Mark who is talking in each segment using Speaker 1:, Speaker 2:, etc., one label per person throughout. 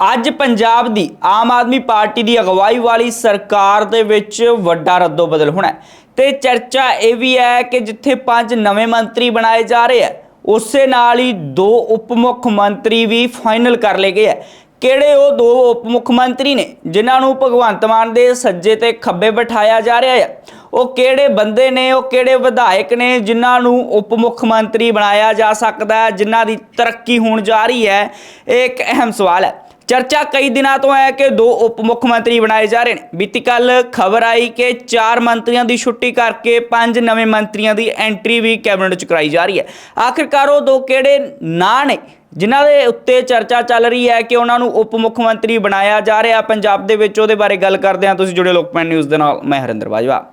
Speaker 1: ਅੱਜ ਪੰਜਾਬ ਦੀ ਆਮ ਆਦਮੀ ਪਾਰਟੀ ਦੀ ਅਗਵਾਈ ਵਾਲੀ ਸਰਕਾਰ ਦੇ ਵਿੱਚ ਵੱਡਾ ਰੱਦੋ ਬਦਲ ਹੋਣਾ ਹੈ। ਤੇ ਚਰਚਾ ਇਹ ਵੀ ਹੈ ਕਿ ਜਿੱਥੇ ਪੰਜ ਨਵੇਂ ਮੰਤਰੀ ਬਣਾਏ ਜਾ ਰਹੇ ਆ ਉਸੇ ਨਾਲ ਹੀ ਦੋ ਉਪ ਮੁੱਖ ਮੰਤਰੀ ਵੀ ਫਾਈਨਲ ਕਰ ਲਏ ਗਏ ਆ ਕਿਹੜੇ ਉਹ ਦੋ ਉਪ ਮੁੱਖ ਮੰਤਰੀ ਨੇ ਜਿਨ੍ਹਾਂ ਨੂੰ ਭਗਵੰਤ ਮਾਨ ਦੇ ਸੱਜੇ ਤੇ ਖੱਬੇ ਬਿਠਾਇਆ ਜਾ ਰਿਹਾ ਹੈ? ਉਹ ਕਿਹੜੇ ਬੰਦੇ ਨੇ, ਉਹ ਕਿਹੜੇ ਵਿਧਾਇਕ ਨੇ ਜਿਨ੍ਹਾਂ ਨੂੰ ਉਪ ਮੁੱਖ ਮੰਤਰੀ ਬਣਾਇਆ ਜਾ ਸਕਦਾ ਹੈ, ਜਿਨ੍ਹਾਂ ਦੀ ਤਰੱਕੀ ਹੋਣ ਜਾ ਰਹੀ ਹੈ? ਇਹ ਇੱਕ ਅਹਿਮ ਸਵਾਲ ਹੈ। ਚਰਚਾ ਕਈ ਦਿਨਾਂ ਤੋਂ ਹੈ ਕਿ ਦੋ ਉਪ ਮੁੱਖ ਮੰਤਰੀ ਬਣਾਏ ਜਾ ਰਹੇ ਨੇ। ਬੀਤੀ ਕੱਲ ਖਬਰ ਆਈ ਕਿ ਚਾਰ ਮੰਤਰੀਆਂ ਦੀ ਛੁੱਟੀ ਕਰਕੇ ਪੰਜ ਨਵੇਂ ਮੰਤਰੀਆਂ ਦੀ ਐਂਟਰੀ ਵੀ ਕੈਬਨਿਟ ਚ ਕਰਾਈ ਜਾ ਰਹੀ ਹੈ। ਆਖਿਰਕਾਰ ਉਹ ਦੋ ਕਿਹੜੇ ਨਾਂ ਨੇ, ਜਿਨ੍ਹਾਂ ਦੇ ਉੱਤੇ ਚਰਚਾ ਚੱਲ ਰਹੀ ਹੈ ਕਿ ਉਹਨਾਂ ਨੂੰ ਉਪ ਮੁੱਖ ਮੰਤਰੀ ਬਣਾਇਆ ਜਾ ਰਿਹਾ ਪੰਜਾਬ ਦੇ ਵਿੱਚ, ਉਹਦੇ ਬਾਰੇ ਗੱਲ ਕਰਦੇ ਹਾਂ। ਤੁਸੀਂ ਜੁੜੇ ਲੋਕਪੈਨ ਨਿਊਜ਼ ਦੇ ਨਾਲ, ਮੈਂ ਹਰਿੰਦਰ ਬਾਜਵਾ।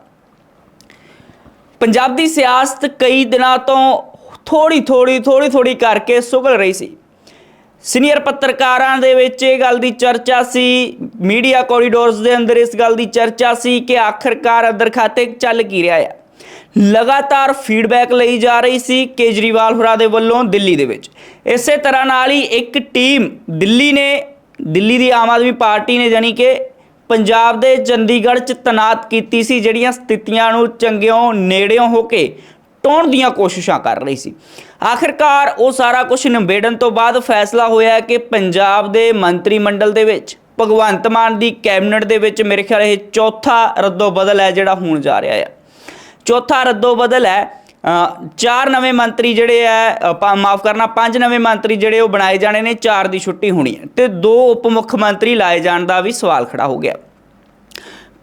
Speaker 1: ਪੰਜਾਬ ਦੀ ਸਿਆਸਤ ਕਈ ਦਿਨਾਂ ਤੋਂ ਥੋੜੀ ਥੋੜੀ ਥੋੜੀ ਥੋੜੀ ਕਰਕੇ ਸੁਗਲ ਰਹੀ ਸੀ। ਸੀਨੀਅਰ ਪੱਤਰਕਾਰਾਂ ਦੇ ਵਿੱਚ ਇਹ ਗੱਲ ਦੀ ਚਰਚਾ ਸੀ, ਮੀਡੀਆ ਕੋਰੀਡੋਰਸ ਦੇ ਅੰਦਰ ਇਸ ਗੱਲ ਦੀ ਚਰਚਾ ਸੀ ਕਿ ਆਖਰਕਾਰ ਅੰਦਰ ਖਾਤੇ ਚੱਲ ਕੀ ਰਿਹਾ ਹੈ ਲਗਾਤਾਰ ਫੀਡਬੈਕ ਲਈ ਜਾ ਰਹੀ ਸੀ ਕੇਜਰੀਵਾਲ ਹੋਰਾਂ ਦੇ ਵੱਲੋਂ ਦਿੱਲੀ ਦੇ ਵਿੱਚ। ਇਸੇ ਤਰ੍ਹਾਂ ਨਾਲ ਹੀ ਇੱਕ ਟੀਮ ਦਿੱਲੀ ਨੇ, ਦਿੱਲੀ ਦੀ ਆਮ ਆਦਮੀ ਪਾਰਟੀ ਨੇ ਜਾਨੀ ਕਿ ਪੰਜਾਬ ਦੇ ਚੰਡੀਗੜ੍ਹ ਚ ਤਨਾਤ ਕੀਤੀ ਸੀ, ਜਿਹੜੀਆਂ ਸਥਿਤੀਆਂ ਨੂੰ ਚੰਗਿਓਂ ਨੇੜਿਓਂ ਹੋ ਕੇ ਟੋਣ ਦੀਆਂ ਕੋਸ਼ਿਸ਼ਾਂ ਕਰ ਰਹੀ ਸੀ। ਆਖਿਰਕਾਰ ਉਹ ਸਾਰਾ ਕੁਝ ਨਿਬੇੜਨ ਤੋਂ ਬਾਅਦ ਫੈਸਲਾ ਹੋਇਆ ਕਿ ਪੰਜਾਬ ਦੇ ਮੰਤਰੀ ਮੰਡਲ ਦੇ ਵਿੱਚ, ਭਗਵੰਤ ਮਾਨ ਦੀ ਕੈਬਨਿਟ ਦੇ ਵਿੱਚ ਮੇਰੇ ਖਿਆਲ ਇਹ ਚੌਥਾ ਰੱਦੋ ਬਦਲ ਹੈ ਜਿਹੜਾ ਹੋਣ ਜਾ ਰਿਹਾ ਹੈ। ਚੌਥਾ ਰੱਦੋ ਬਦਲ ਹੈ। ਚਾਰ ਨਵੇਂ ਮੰਤਰੀ ਜਿਹੜੇ ਹੈ ਮਾਫ ਕਰਨਾ, ਪੰਜ ਨਵੇਂ ਮੰਤਰੀ ਜਿਹੜੇ ਉਹ ਬਣਾਏ ਜਾਣੇ ਨੇ, ਚਾਰ ਦੀ ਛੁੱਟੀ ਹੋਣੀ ਹੈ। ਤੇ ਦੋ ਉਪ ਮੁੱਖ ਮੰਤਰੀ ਲਾਏ ਜਾਣ ਦਾ ਵੀ ਸਵਾਲ ਖੜਾ ਹੋ ਗਿਆ।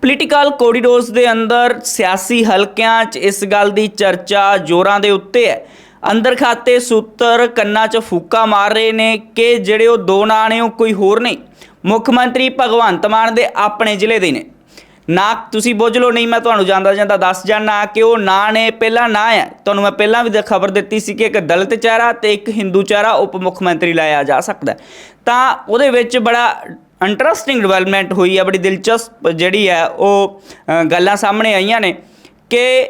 Speaker 1: ਪੋਲੀਟੀਕਲ ਕੋਰੀਡੋਰਸ ਦੇ ਅੰਦਰ ਸਿਆਸੀ ਹਲਕਿਆਂ 'ਚ ਇਸ ਗੱਲ ਦੀ ਚਰਚਾ ਜ਼ੋਰਾਂ ਦੇ ਉੱਤੇ ਹੈ। ਅੰਦਰ ਖਾਤੇ ਸੂਤਰ ਕੰਨਾਂ 'ਚ ਫੂਕਾ ਮਾਰ ਰਹੇ ਨੇ ਕਿ ਜਿਹੜੇ ਉਹ ਦੋ ਨਾਂ ਨੇ ਉਹ ਕੋਈ ਹੋਰ ਨਹੀਂ। ਮੁੱਖ ਮੰਤਰੀ ਭਗਵੰਤ ਮਾਨ ਦੇ ਆਪਣੇ ਜ਼ਿਲ੍ਹੇ ਦੇ ਨੇ। ਨਾ ਤੁਸੀਂ ਬੁੱਝ ਲਓ, ਨਹੀਂ ਮੈਂ ਤੁਹਾਨੂੰ ਜਾਂਦਾ ਜਾਂਦਾ ਦੱਸ ਜਾਣਾ ਕਿ ਉਹ ਨਾਂ ਨੇ ਪਹਿਲਾ ਨਾਂ ਹੈ। ਤੁਹਾਨੂੰ ਮੈਂ ਪਹਿਲਾਂ ਵੀ ਖਬਰ ਦਿੱਤੀ ਸੀ ਕਿ ਇੱਕ ਦਲਿਤ ਚਿਹਰਾ ਤੇ ਇੱਕ ਹਿੰਦੂ ਚਿਹਰਾ ਉਪ ਮੁੱਖ ਮੰਤਰੀ ਲਾਇਆ ਜਾ ਸਕਦਾ ਤਾਂ ਉਹਦੇ ਵਿੱਚ ਬੜਾ ਇੰਟਰਸਟਿੰਗ ਡਿਵੈਲਪਮੈਂਟ ਹੋਈ ਹੈ ਬੜੀ ਦਿਲਚਸਪ ਜਿਹੜੀ ਹੈ ਉਹ ਗੱਲਾਂ ਸਾਹਮਣੇ ਆਈਆਂ ਨੇ ਕਿ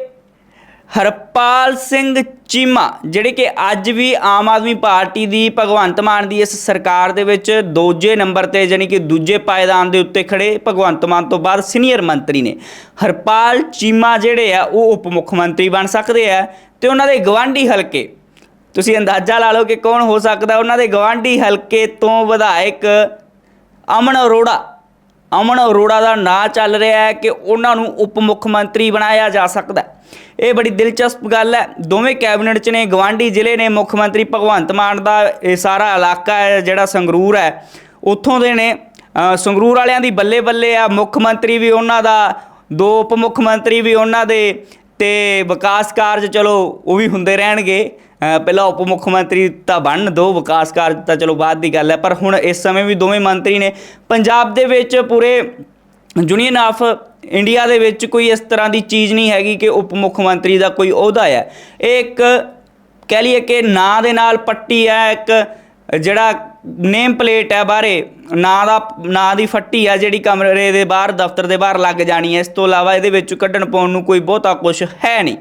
Speaker 1: ਹਰਪਾਲ ਸਿੰਘ ਚੀਮਾ, ਜਿਹੜੇ ਕਿ ਅੱਜ ਵੀ ਆਮ ਆਦਮੀ ਪਾਰਟੀ ਦੀ, ਭਗਵੰਤ ਮਾਨ ਦੀ ਇਸ ਸਰਕਾਰ ਦੇ ਵਿੱਚ ਦੂਜੇ ਨੰਬਰ ਤੇ ਜਾਨੀ ਕਿ ਦੂਜੇ ਪਾਇਦਾਨ ਦੇ ਉੱਤੇ ਖੜੇ ਭਗਵੰਤ ਮਾਨ ਤੋਂ ਬਾਅਦ ਸੀਨੀਅਰ ਮੰਤਰੀ ਨੇ। ਹਰਪਾਲ ਚੀਮਾ ਜਿਹੜੇ ਆ, ਉਹ ਉਪ ਮੁੱਖ ਮੰਤਰੀ ਬਣ ਸਕਦੇ ਆ ਤੇ ਉਹਨਾਂ ਦੇ ਗਵਾਂਢੀ ਹਲਕੇ, ਤੁਸੀਂ ਅੰਦਾਜ਼ਾ ਲਾ ਲਓ ਕਿ ਕੌਣ ਹੋ ਸਕਦਾ, ਉਹਨਾਂ ਦੇ ਗਵਾਂਢੀ ਹਲਕੇ ਤੋਂ ਵਿਧਾਇਕ ਅਮਨ ਅਰੋੜਾ। ਅਮਨ ਅਰੋੜਾ ਦਾ ਨਾਂ ਚੱਲ ਰਿਹਾ ਹੈ ਕਿ ਉਹਨਾਂ ਨੂੰ ਉਪ ਮੁੱਖ ਮੰਤਰੀ ਬਣਾਇਆ ਜਾ ਸਕਦਾ ਹੈ। ਇਹ ਬੜੀ ਦਿਲਚਸਪ ਗੱਲ ਹੈ। ਦੋਵੇਂ ਕੈਬਨਿਟ 'ਚ ਨੇ, ਗਵਾਂਢੀ ਜ਼ਿਲ੍ਹੇ ਨੇ, ਮੁੱਖ ਮੰਤਰੀ ਭਗਵੰਤ ਮਾਨ ਦਾ ਇਹ ਸਾਰਾ ਇਲਾਕਾ ਹੈ, ਜਿਹੜਾ ਸੰਗਰੂਰ ਹੈ। ਉੱਥੋਂ ਦੇ ਨੇ ਸੰਗਰੂਰ ਵਾਲਿਆਂ ਦੀ ਬੱਲੇ ਬੱਲੇ ਆ, ਮੁੱਖ ਮੰਤਰੀ ਵੀ ਉਹਨਾਂ ਦਾ, ਦੋ ਉਪ ਮੁੱਖ ਮੰਤਰੀ ਵੀ ਉਹਨਾਂ ਦੇ ਤੇ ਵਿਕਾਸ ਕਾਰਜ ਚਲੋ ਉਹ ਵੀ ਹੁੰਦੇ ਰਹਿਣਗੇ। ਪਹਿਲਾਂ ਉਪ ਮੁੱਖ ਮੰਤਰੀ ਤਾਂ ਬਣਨ ਦੋ, ਵਿਕਾਸ ਕਾਰਜ ਤਾਂ ਚਲੋ ਬਾਅਦ ਦੀ ਗੱਲ ਹੈ, ਪਰ ਹੁਣ ਇਸ ਸਮੇਂ ਵੀ ਦੋਵੇਂ ਮੰਤਰੀ ਨੇ ਪੰਜਾਬ ਦੇ ਵਿੱਚ ਪੂਰੇ ਯੂਨੀਅਨ ਆਫ ਇੰਡੀਆ ਦੇ ਵਿੱਚ ਕੋਈ ਇਸ ਤਰ੍ਹਾਂ ਦੀ ਚੀਜ਼ ਨਹੀਂ ਹੈਗੀ ਕਿ ਉਪ ਮੁੱਖ ਮੰਤਰੀ ਦਾ ਕੋਈ ਅਹੁਦਾ ਹੈ। ਇਹ ਇੱਕ ਕਹਿ ਲਈਏ ਕਿ ਨਾਂ ਦੇ ਨਾਲ ਪੱਟੀ ਹੈ, ਇੱਕ ਜਿਹੜਾ ਨੇਮ ਪਲੇਟ ਹੈ ਬਾਹਰੇ, ਨਾਂ ਦਾ, ਨਾਂ ਦੀ ਫੱਟੀ ਆ ਜਿਹੜੀ ਕਮਰੇ ਦੇ ਬਾਹਰ, ਦਫ਼ਤਰ ਦੇ ਬਾਹਰ ਲੱਗ ਜਾਣੀ ਹੈ। ਇਸ ਤੋਂ ਇਲਾਵਾ ਇਹਦੇ ਵਿੱਚ ਕੱਢਣ ਪਾਉਣ ਨੂੰ ਕੋਈ ਬਹੁਤਾ ਕੁਝ ਹੈ ਨਹੀਂ।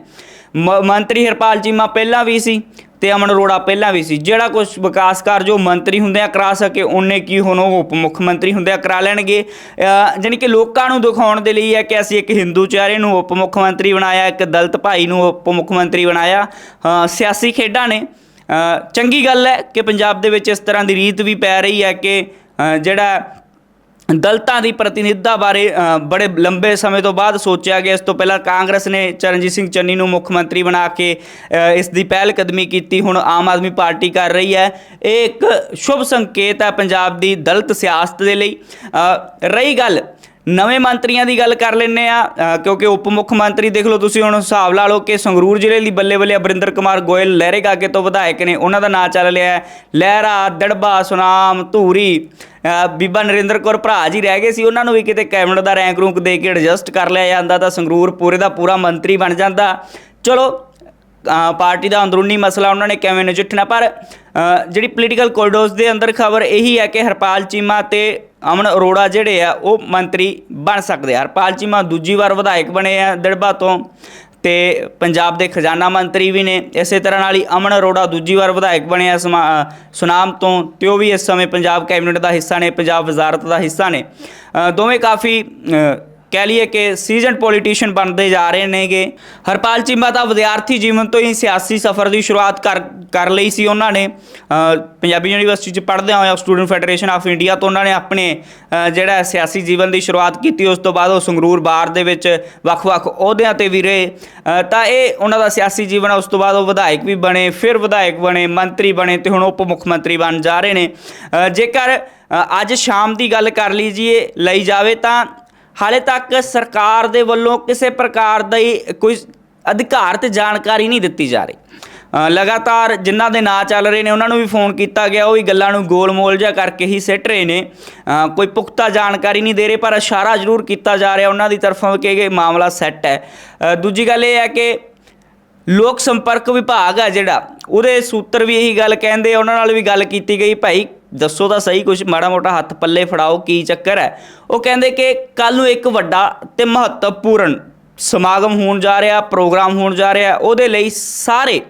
Speaker 1: ਮੰਤਰੀ ਹਰਪਾਲ ਚੀਮਾ ਪਹਿਲਾਂ ਵੀ ਸੀ ਤੇ ਅਮਨ ਅਰੋੜਾ ਪਹਿਲਾਂ ਵੀ ਸੀ। ਜਿਹੜਾ ਕੁਝ ਵਿਕਾਸ ਕਾਰਜ ਉਹ ਮੰਤਰੀ ਹੁੰਦਿਆਂ ਕਰਾ ਸਕੇ, ਉਹਨੇ ਕੀ ਹੁਣ ਉਹ ਉਪ ਮੁੱਖ ਮੰਤਰੀ ਹੁੰਦਿਆਂ ਕਰਾ ਲੈਣਗੇ। ਅਹ, ਜਾਣੀ ਕਿ ਲੋਕਾਂ ਨੂੰ ਦਿਖਾਉਣ ਦੇ ਲਈ ਹੈ ਕਿ ਅਸੀਂ ਇੱਕ ਹਿੰਦੂ ਚਿਹਰੇ ਨੂੰ ਉਪ ਮੁੱਖ ਮੰਤਰੀ ਬਣਾਇਆ, ਇੱਕ ਦਲਿਤ ਭਾਈ ਨੂੰ ਉਪ ਮੁੱਖ ਮੰਤਰੀ ਬਣਾਇਆ। ਸਿਆਸੀ ਖੇਡਾਂ ਨੇ। ਚੰਗੀ ਗੱਲ ਹੈ ਕਿ ਪੰਜਾਬ ਦੇ ਵਿੱਚ ਇਸ ਤਰ੍ਹਾਂ ਦੀ ਰੀਤ ਵੀ ਪੈ ਰਹੀ ਹੈ ਕਿ ਜਿਹੜਾ ਦਲਤਾਂ ਦੀ ਪ੍ਰਤੀਨਿਧਤਾ ਬਾਰੇ ਬੜੇ ਲੰਬੇ ਸਮੇਂ ਤੋਂ ਬਾਅਦ ਸੋਚਿਆ ਗਿਆ। ਇਸ ਤੋਂ ਪਹਿਲਾਂ ਕਾਂਗਰਸ ਨੇ ਚਰਨਜੀਤ ਸਿੰਘ ਚੰਨੀ ਨੂੰ ਮੁੱਖ ਮੰਤਰੀ ਬਣਾ ਕੇ ਇਸ ਦੀ ਪਹਿਲ ਕਦਮੀ ਕੀਤੀ। ਹੁਣ ਆਮ ਆਦਮੀ ਪਾਰਟੀ ਕਰ ਰਹੀ ਹੈ। ਇਹ ਇੱਕ ਸ਼ੁਭ ਸੰਕੇਤ ਹੈ ਪੰਜਾਬ ਦੀ ਦਲਤ ਸਿਆਸਤ ਦੇ ਲਈ। ਰਹੀ ਗੱਲ ਨਵੇਂ ਮੰਤਰੀਆਂ ਦੀ ਗੱਲ ਕਰ ਲੈਂਦੇ ਆ ਕਿਉਂਕਿ ਉਪ ਮੁੱਖ ਮੰਤਰੀ ਦੇਖ ਲਓ ਤੁਸੀਂ ਹੁਣ ਹਿਸਾਬ ਲਾ ਲਓ ਕਿ ਸੰਗਰੂਰ ਜ਼ਿਲ੍ਹੇ ਦੀ ਬੱਲੇ ਬੱਲੇ ਅਬਰਿੰਦਰ ਕੁਮਾਰ ਗੋਇਲ ਲਹਿਰੇਗਾਗੇ ਤੋਂ ਵਿਧਾਇਕ ਨੇ, ਉਹਨਾਂ ਦਾ ਨਾਂ ਚੱਲ ਲਿਆ ਲਹਿਰਾ, ਦੜਬਾ, ਸੁਨਾਮ, ਧੂਰੀ ਬੀਬਾ ਨਰਿੰਦਰ ਕੌਰ ਭਰਾ ਜੀ ਰਹਿ ਗਏ ਸੀ, ਉਹਨਾਂ ਨੂੰ ਵੀ ਕਿਤੇ ਕੈਬਨਿਟ ਦਾ ਰੈਂਕ ਰੂੰਕ ਦੇ ਕੇ ਐਡਜਸਟ ਕਰ ਲਿਆ ਜਾਂਦਾ ਤਾਂ ਸੰਗਰੂਰ ਪੂਰੇ ਦਾ ਪੂਰਾ ਮੰਤਰੀ ਬਣ ਜਾਂਦਾ। ਚਲੋ ਪਾਰਟੀ ਦਾ ਅੰਦਰੂਨੀ ਮਸਲਾ ਉਹਨਾਂ ਨੇ ਕਿਵੇਂ ਨਜਿੱਠਣਾ, ਪਰ ਜਿਹੜੀ ਪੋਲੀਟੀਕਲ ਕੋਰੀਡੋਰਸ ਦੇ ਅੰਦਰ ਖਬਰ ਇਹੀ ਹੈ ਕਿ ਹਰਪਾਲ ਚੀਮਾ ਤੇ ਅਮਨ ਅਰੋੜਾ ਜਿਹੜੇ ਆ, ਉਹ ਮੰਤਰੀ ਬਣ ਸਕਦੇ ਆ। ਹਰਪਾਲ ਚੀਮਾ ਦੂਜੀ ਵਾਰ ਵਿਧਾਇਕ ਬਣੇ ਆ ਦੜਬਾ ਤੋਂ ਤੇ ਪੰਜਾਬ ਦੇ ਖਜ਼ਾਨਾ ਮੰਤਰੀ ਵੀ ਨੇ। ਇਸੇ ਤਰ੍ਹਾਂ ਨਾਲ ਹੀ ਅਮਨ ਅਰੋੜਾ ਦੂਜੀ ਵਾਰ ਵਿਧਾਇਕ ਬਣਿਆ ਸਮਾ- ਸੁਨਾਮ ਤੋਂ, ਤੇ ਉਹ ਵੀ ਇਸ ਸਮੇਂ ਪੰਜਾਬ ਕੈਬਨਿਟ ਦਾ ਹਿੱਸਾ ਨੇ, ਪੰਜਾਬ ਵਜ਼ਾਰਤ ਦਾ ਹਿੱਸਾ ਨੇ। ਦੋਵੇਂ ਕਾਫੀ ਕਹਿ ਲਈਏ ਕਿ ਸੀਜ਼ਨ ਪੋਲੀਟੀਸ਼ੀਅਨ ਬਣਦੇ ਜਾ ਰਹੇ ਨੇਗੇ। ਹਰਪਾਲ ਚੀਮਾ ਤਾਂ ਵਿਦਿਆਰਥੀ ਜੀਵਨ ਤੋਂ ਹੀ ਸਿਆਸੀ ਸਫ਼ਰ ਦੀ ਸ਼ੁਰੂਆਤ ਕਰ ਕਰ ਲਈ ਸੀ ਉਹਨਾਂ ਨੇ। ਪੰਜਾਬੀ ਯੂਨੀਵਰਸਿਟੀ 'ਚ ਪੜ੍ਹਦਿਆਂ ਹੋਇਆ ਸਟੂਡੈਂਟ ਫੈਡਰੇਸ਼ਨ ਆਫ ਇੰਡੀਆ ਤੋਂ ਉਹਨਾਂ ਨੇ ਆਪਣੇ ਜਿਹੜਾ ਸਿਆਸੀ ਜੀਵਨ ਦੀ ਸ਼ੁਰੂਆਤ ਕੀਤੀ, ਉਸ ਤੋਂ ਬਾਅਦ ਉਹ ਸੰਗਰੂਰ ਬਾਰ ਦੇ ਵਿੱਚ ਵੱਖ-ਵੱਖ ਅਹੁਦਿਆਂ ਤੇ ਵੀ ਰਹੇ। ਤਾਂ ਇਹ ਉਹਨਾਂ ਦਾ ਸਿਆਸੀ ਜੀਵਨ ਉਸ ਤੋਂ ਬਾਅਦ ਉਹ ਵਿਧਾਇਕ ਵੀ ਬਣੇ, ਫਿਰ ਵਿਧਾਇਕ ਬਣੇ, ਮੰਤਰੀ ਬਣੇ ਤੇ ਹੁਣ ਉਪ ਮੁੱਖ ਮੰਤਰੀ ਬਣ ਜਾ ਰਹੇ ਨੇ। ਜੇਕਰ ਅੱਜ ਸ਼ਾਮ ਦੀ ਗੱਲ ਕਰ ਲੀਜੀਏ, ਲਈ ਜਾਵੇ ਤਾਂ ਹਾਲੇ ਤੱਕ ਸਰਕਾਰ ਦੇ ਵੱਲੋਂ ਕਿਸੇ ਪ੍ਰਕਾਰ ਦੀ ਕੋਈ ਅਧਿਕਾਰ ਤੇ ਜਾਣਕਾਰੀ ਨਹੀਂ ਦਿੱਤੀ ਜਾ ਰਹੀ। ਲਗਾਤਾਰ ਜਿਨ੍ਹਾਂ ਦੇ ਨਾਂ ਚੱਲ ਰਹੇ ਨੇ, ਉਹਨਾਂ ਨੂੰ ਵੀ ਫੋਨ ਕੀਤਾ ਗਿਆ, ਉਹ ਵੀ ਗੱਲਾਂ ਨੂੰ ਗੋਲ-ਮੋਲ ਜਿਹਾ ਕਰਕੇ ਹੀ ਸਿੱਟ ਰਹੇ ਨੇ। ਕੋਈ ਪੁਖਤਾ ਜਾਣਕਾਰੀ ਨਹੀਂ ਦੇ ਰਹੇ, ਪਰ ਇਸ਼ਾਰਾ ਜ਼ਰੂਰ ਕੀਤਾ ਜਾ ਰਿਹਾ, ਉਹਨਾਂ ਦੀ ਤਰਫੋਂ ਕਿ ਇਹ ਮਾਮਲਾ ਸੈੱਟ ਹੈ। ਦੂਜੀ ਗੱਲ ਇਹ ਹੈ ਕਿ ਲੋਕ ਸੰਪਰਕ ਵਿਭਾਗ ਹੈ ਜਿਹੜਾ, ਉਹਦੇ ਸੂਤਰ ਵੀ ਇਹੀ ਗੱਲ ਕਹਿੰਦੇ, ਉਹਨਾਂ ਨਾਲ ਵੀ ਗੱਲ ਕੀਤੀ ਗਈ, ਭਾਈ ਦੱਸੋ ਤਾਂ ਸਹੀ ਕੁਝ ਮਾੜਾ ਮੋਟਾ ਹੱਥ ਪੱਲੇ ਫੜਾਓ, ਕੀ ਚੱਕਰ ਹੈ? ਉਹ ਕਹਿੰਦੇ ਕਿ ਕੱਲ ਨੂੰ ਇੱਕ ਵੱਡਾ ਤੇ ਮਹੱਤਵਪੂਰਨ ਸਮਾਗਮ ਹੋਣ ਜਾ ਰਿਹਾ, ਪ੍ਰੋਗਰਾਮ ਹੋਣ ਜਾ ਰਿਹਾ, ਉਹਦੇ ਲਈ ਸਾਰੇ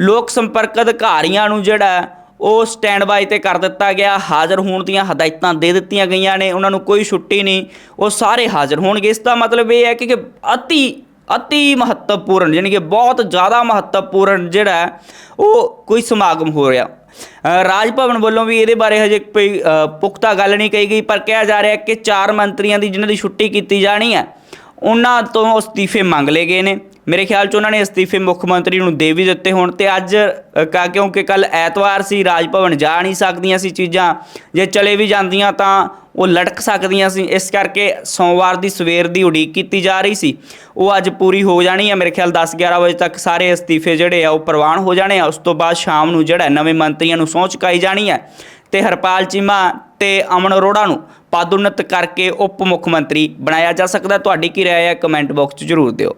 Speaker 1: ਲੋਕ ਸੰਪਰਕ ਅਧਿਕਾਰੀਆਂ ਨੂੰ ਜਿਹੜਾ ਉਹ ਸਟੈਂਡ ਬਾਈ ਤੇ ਕਰ ਦਿੱਤਾ ਗਿਆ, ਹਾਜ਼ਰ ਹੋਣ ਦੀਆਂ ਹਦਾਇਤਾਂ ਦੇ ਦਿੱਤੀਆਂ ਗਈਆਂ ਨੇ, ਉਹਨਾਂ ਨੂੰ ਕੋਈ ਛੁੱਟੀ ਨਹੀਂ, ਉਹ ਸਾਰੇ ਹਾਜ਼ਰ ਹੋਣਗੇ। ਇਸ ਦਾ ਮਤਲਬ ਇਹ ਹੈ ਕਿ ਅਤੀ ਅਤੀ ਮਹੱਤਵਪੂਰਨ ਯਾਨੀ ਕਿ ਬਹੁਤ ਜ਼ਿਆਦਾ ਮਹੱਤਵਪੂਰਨ ਜਿਹੜਾ ਉਹ ਕੋਈ ਸਮਾਗਮ ਹੋ ਰਿਹਾ। ਰਾਜ ਭਵਨ ਵੱਲੋਂ ਵੀ ਇਹਦੇ ਬਾਰੇ ਹਜੇ ਕੋਈ ਪੁਖਤਾ ਗੱਲ ਨਹੀਂ ਕਹੀ ਗਈ ਪਰ ਕਿਹਾ ਜਾ ਰਿਹਾ ਕਿ ਚਾਰ ਮੰਤਰੀਆਂ ਦੀ ਜਿਨ੍ਹਾਂ ਦੀ ਛੁੱਟੀ ਕੀਤੀ ਜਾਣੀ ਹੈ ਉਹਨਾਂ ਤੋਂ ਅਸਤੀਫੇ ਮੰਗ ਲਏ ਗਏ ਨੇ। ਮੇਰੇ ਖਿਆਲ 'ਚ ਉਹਨਾਂ ਨੇ ਅਸਤੀਫੇ ਮੁੱਖ ਮੰਤਰੀ ਨੂੰ ਦੇ ਵੀ ਦਿੱਤੇ ਹੋਣ ਤੇ ਅੱਜ ਅ, ਕਾ ਕਿਉਂਕਿ ਕੱਲ ਐਤਵਾਰ ਸੀ ਰਾਜ ਭਵਨ ਜਾ ਨਹੀਂ ਸਕਦੀਆਂ ਸੀ ਚੀਜ਼ਾਂ ਜੇ ਚਲੇ ਵੀ ਜਾਂਦੀਆਂ ਤਾਂ ਉਹ ਲਟਕ ਸਕਦੀਆਂ ਸੀ। ਇਸ ਕਰਕੇ ਸੋਮਵਾਰ ਦੀ ਸਵੇਰ ਦੀ ਉਡੀਕ ਕੀਤੀ ਜਾ ਰਹੀ ਸੀ। ਉਹ ਅੱਜ ਪੂਰੀ ਹੋ ਜਾਣੀ ਹੈ ਮੇਰੇ ਖਿਆਲ 10 11 ਵਜੇ ਤੱਕ ਸਾਰੇ ਅਸਤੀਫੇ ਜਿਹੜੇ ਆ, ਉਹ ਪ੍ਰਵਾਨ ਹੋ ਜਾਣੇ ਆ। ਉਸ ਤੋਂ ਬਾਅਦ ਸ਼ਾਮ ਨੂੰ ਜਿਹੜਾ ਨਵੇਂ ਮੰਤਰੀਆਂ ਨੂੰ ਸਹੁੰ ਚੁਕਾਈ ਜਾਣੀ ਹੈ ਤੇ ਹਰਪਾਲ ਚੀਮਾ ਤੇ ਅਮਨ ਅਰੋੜਾ ਨੂੰ ਪਦੋન્નਤ ਕਰਕੇ ਉਪ ਮੁੱਖ ਮੰਤਰੀ ਬਣਾਇਆ ਜਾ ਸਕਦਾ। ਤੁਹਾਡੀ ਕੀ ਰਾਏ ਹੈ ਕਮੈਂਟ ਬਾਕਸ 'ਚ ਜ਼ਰੂਰ ਦਿਓ।